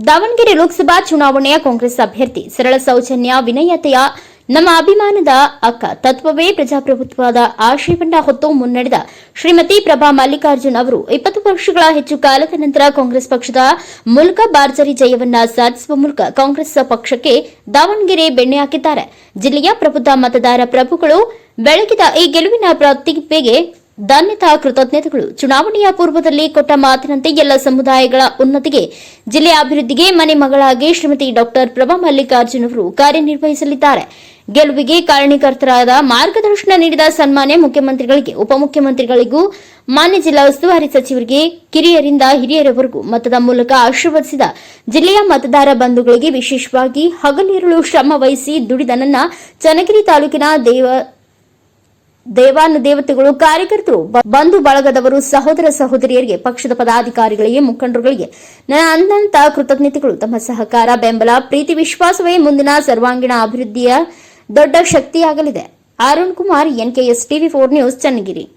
ದಾವಣಗೆರೆ ಲೋಕಸಭಾ ಚುನಾವಣೆಯ ಕಾಂಗ್ರೆಸ್ ಅಭ್ಯರ್ಥಿ ಸರಳ ಸೌಜನ್ಯ ವಿನಯತೆಯ ನಮ್ಮ ಅಭಿಮಾನದ ಅಕ್ಕ. ತತ್ವವೇ ಪ್ರಜಾಪ್ರಭುತ್ವದ ಆಶಯವನ್ನ ಹೊತ್ತು ಮುನ್ನಡೆದ ಶ್ರೀಮತಿ ಪ್ರಭಾ ಮಲ್ಲಿಕಾರ್ಜುನ್ ಅವರು ಇಪ್ಪತ್ತು ವರ್ಷಗಳ ಹೆಚ್ಚು ಕಾಲದ ನಂತರ ಕಾಂಗ್ರೆಸ್ ಪಕ್ಷದ ಮೂಲಕ ಬಾರ್ಜರಿ ಜಯವನ್ನ ಸಾಧಿಸುವ ಮೂಲಕ ಕಾಂಗ್ರೆಸ್ ಪಕ್ಷಕ್ಕೆ ದಾವಣಗೆರೆ ಬೆಣ್ಣೆ ಹಾಕಿದ್ದಾರೆ. ಜಿಲ್ಲೆಯ ಪ್ರಬುದ್ಧ ಮತದಾರ ಪ್ರಭುಗಳು ಬೆಳಗಿದ ಈ ಗೆಲುವಿನ ಪ್ರತಿಭೆಗೆ ಧನ್ಯತಾ ಕೃತಜ್ಞತೆಗಳು. ಚುನಾವಣೆಯ ಪೂರ್ವದಲ್ಲಿ ಕೊಟ್ಟ ಮಾತಿನಂತೆ ಎಲ್ಲ ಸಮುದಾಯಗಳ ಉನ್ನತಿಗೆ ಜಿಲ್ಲೆಯ ಅಭಿವೃದ್ಧಿಗೆ ಮನೆ ಮಗಳಾಗಿ ಶ್ರೀಮತಿ ಡಾಕ್ಟರ್ ಪ್ರಭಾ ಮಲ್ಲಿಕಾರ್ಜುನ್ ಅವರು ಕಾರ್ಯನಿರ್ವಹಿಸಲಿದ್ದಾರೆ. ಗೆಲುವಿಗೆ ಕಾರಣೀಕರ್ತರಾದ ಮಾರ್ಗದರ್ಶನ ನೀಡಿದ ಸನ್ಮಾನ್ಯ ಮುಖ್ಯಮಂತ್ರಿಗಳಿಗೆ, ಉಪಮುಖ್ಯಮಂತ್ರಿಗಳಿಗೂ, ಮಾನ್ಯ ಜಿಲ್ಲಾ ಉಸ್ತುವಾರಿ ಸಚಿವರಿಗೆ, ಕಿರಿಯರಿಂದ ಹಿರಿಯರವರೆಗೂ ಮತದ ಮೂಲಕ ಆಶೀರ್ವದಿಸಿದ ಜಿಲ್ಲೆಯ ಮತದಾರ ಬಂಧುಗಳಿಗೆ ವಿಶೇಷವಾಗಿ ಹಗಲಿರುಳು ಶ್ರಮ ವಹಿಸಿ ದುಡಿದ ನನ್ನ ಚನ್ನಗಿರಿ ತಾಲೂಕಿನ ದೇವ ದೇವಾನುದೇವತೆಗಳು ಕಾರ್ಯಕರ್ತರು, ಬ- ಬಂಧು ಬಳಗದವರು, ಸಹೋದರ ಸಹೋದರಿಯರಿಗೆ, ಪಕ್ಷದ ಪದಾಧಿಕಾರಿಗಳಿಗೆ, ಮುಖಂಡರುಗಳಿಗೆ ನನ್ನ ಅನಂತ ಕೃತಜ್ಞತೆಗಳು. ತಮ್ಮ ಸಹಕಾರ, ಬೆಂಬಲ, ಪ್ರೀತಿ, ವಿಶ್ವಾಸವೇ ಮುಂದಿನ ಸರ್ವಾಂಗೀಣ ಅಭಿವೃದ್ಧಿಯ ದೊಡ್ಡ ಶಕ್ತಿಯಾಗಲಿದೆ. Arun Kumar, NKS TV four news, Channagiri.